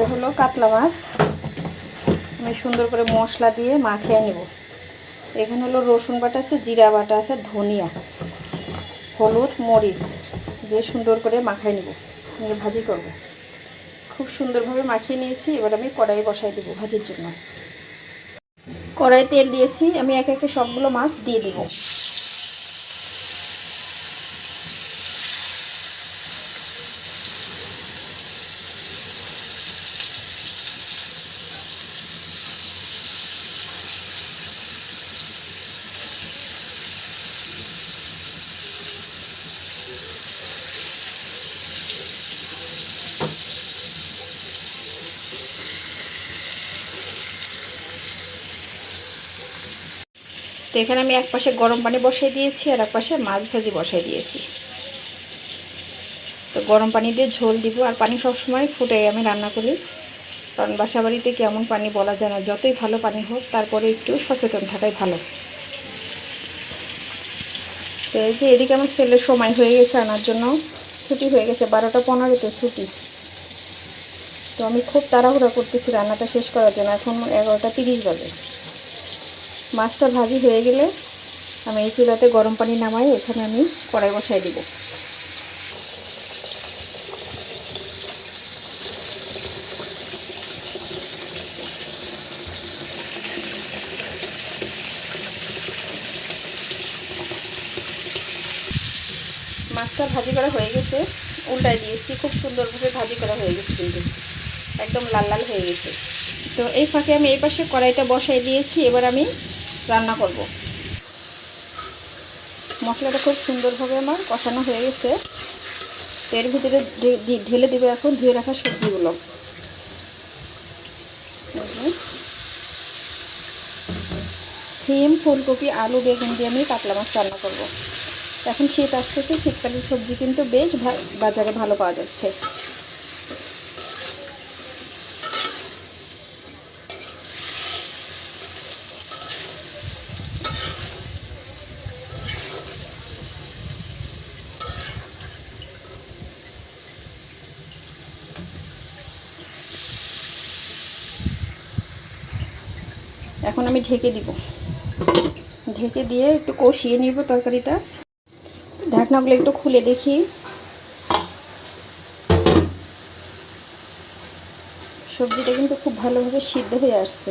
এটা হলো কাতলা মাছ। আমি সুন্দর করে মশলা দিয়ে মাখিয়ে নেব। এখানে হলো রসুন বাটা আছে, জিরা বাটা আছে, ধনিয়া, হলুদ, মরিচ দিয়ে সুন্দর করে মাখাই নেব। নিয়ে ভাজি করব। খুব সুন্দরভাবে মাখিয়ে নিয়েছি, এবার আমি কড়াই বসাই দেবো ভাজির জন্য। কড়াই তেল দিয়েছি, আমি একে একে সবগুলো মাছ দিয়ে দিব। তো এখানে আমি এক পাশে গরম পানি বসাই দিয়েছি আর এক পাশে মাছ ভাজি বসাই দিয়েছি। তো গরম পানি দিয়ে ঝোল দিব আর পানি সবসময় ফুটে আমি রান্না করি। কারণ বাসা বাড়িতে কেমন পানি বলা যায় না, যতই ভালো পানি হোক তারপরে একটু সচেতন থাকাই ভালো। তো এই যে এদিকে আমার ছেলের সময় হয়ে গেছে আনার জন্য। ছুটি হয়ে গেছে, বারোটা পনেরোতে ছুটি। তো আমি খুব তাড়াহুড়া করতেছি রান্নাটা শেষ করার জন্য, এখন এগারোটা তিরিশ বাজে। মাছটা ভাজি হয়ে গেলে আমি এই চুলাতে গরম পানি নামাই, এখানে আমি কড়াই বসাই দিব। মাছটা ভাজি করা হয়ে গেছে, উল্টাই দিয়েছি, খুব সুন্দরভাবে ভাজি করা হয়ে গেছে কিন্তু, একদম লাল লাল হয়ে গেছে। তো এই ফাঁকে আমি এই পাশে কড়াইটা বসাই দিয়েছি, এবার আমি রান্না করব। মশলাটা খুব সুন্দরভাবে আমার কষানো হয়ে গেছে। এর ভিতরে ঢেলে দেবে এখন ধুয়ে রাখা সবজিগুলো। সিম ফুলকপি, আলু, বেগুন দিয়ে আমি কাতলা মাছ রান্না করব। এখন শীত আসতেছে শীতকালীন সবজি কিন্তু বেশ বাজারে ভালো পাওয়া যাচ্ছে। এখন আমি ঢেকে দিব। ঢেকে দিয়ে একটু কষিয়ে নিব তরকারিটা। ঢাকনাগুলো একটু খুলে দেখি। সবজিটা কিন্তু খুব ভালোভাবে সিদ্ধ হয়ে আসছে।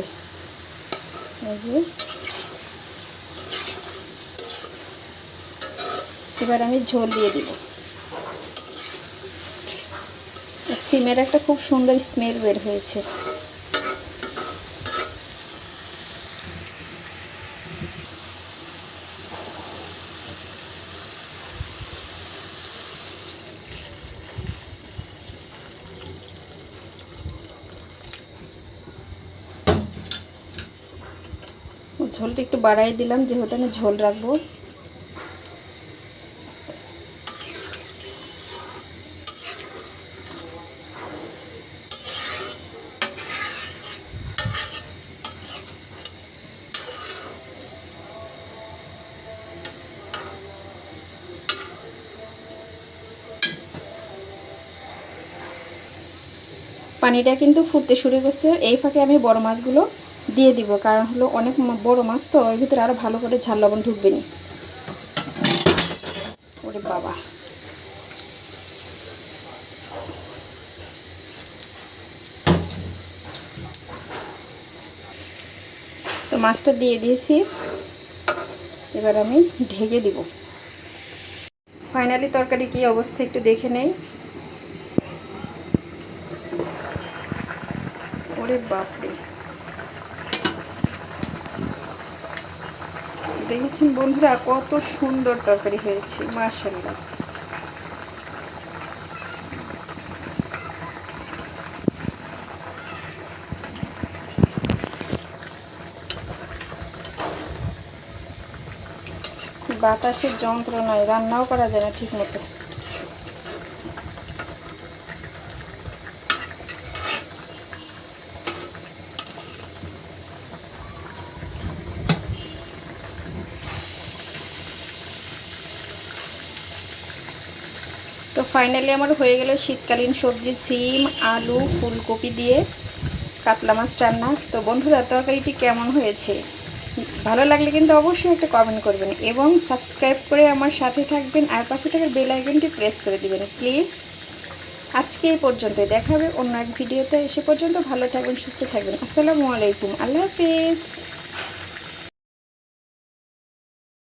এবার আমি ঝোল দিয়ে দিব। সিমের একটা খুব সুন্দর স্মেল বের হয়েছে। ঝোলটা একটু বাড়াই দিলাম, যেহেতু আমি ঝোল রাখব। পানিটা কিন্তু ফুটতে শুরু করছে। এই ফাঁকে আমি বড় মাছগুলো দিয়ে দিব, কারণ হলো অনেক বড় মাছ তো এর ভিতরে আরও ভালো করে ঝাল লবণ ঢুকবে নি ওরে বাবা। তো মাছটা দিয়ে দিয়েছি, এবার আমি ঢেকে দিব। ফাইনালি তরকারি কি অবস্থা একটু দেখে নেই। ওরে বাপরে। দেখেছেন বন্ধুরা, কত সুন্দর তরকারি হয়েছে মার্শাল্লাহ বাতাসের যন্ত্রণায় রান্নাও করা যায় না ঠিক মতো তো ফাইনালি আমার হয়ে গেল শীতকালীন সবজি সিম আলু, ফুলকপি দিয়ে কাতলা মাছ রান্না। তো বন্ধুরা, তরকারিটি কেমন হয়েছে? ভালো লাগলে কিন্তু অবশ্যই একটা কমেন্ট করবেন এবং সাবস্ক্রাইব করে আমার সাথে থাকবেন আর পাশে থাকার বেল আইকনটি প্রেস করে দিবেন। প্লিজ আজকে এই পর্যন্তই। দেখা হবে অন্য এক ভিডিওতে এসে পর্যন্ত ভালো থাকবেন, সুস্থ থাকবেন। আসসালামু আলাইকুম। আল্লাহ হাফিজ।